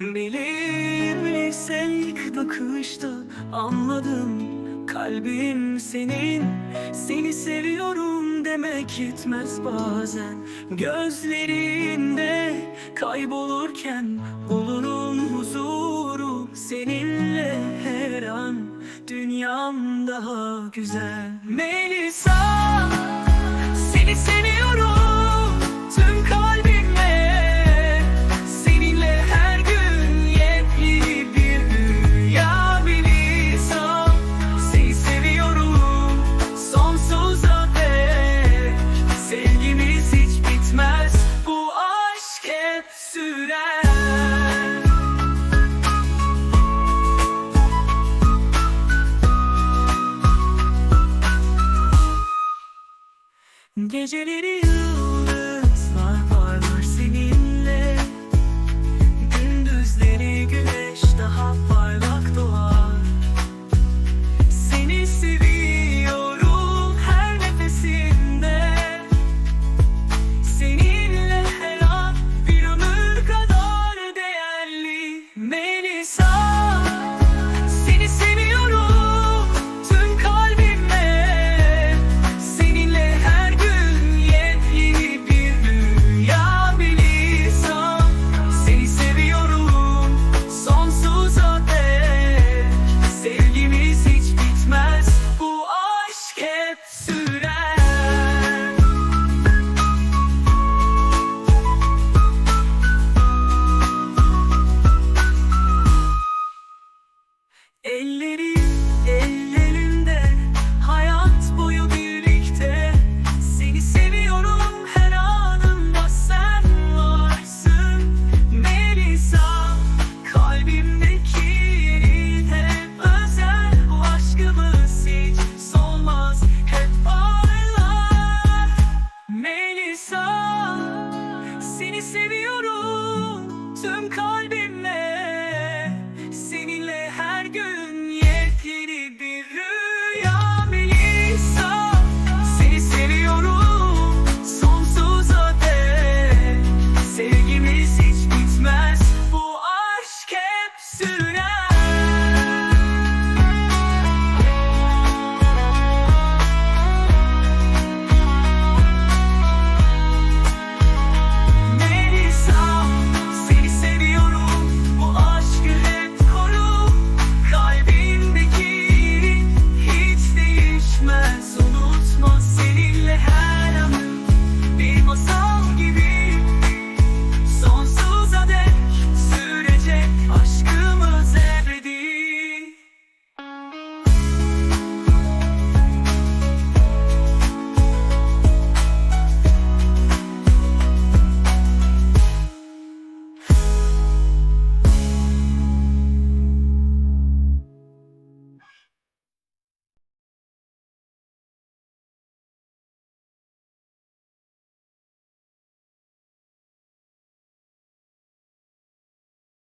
Bilir sen ilk bakışta anladım Kalbim senin. Seni seviyorum demek yetmez bazen. Gözlerinde kaybolurken Bulurum huzuru seninle. Her an Dünyam daha güzel. Melisa! Didgeridoo.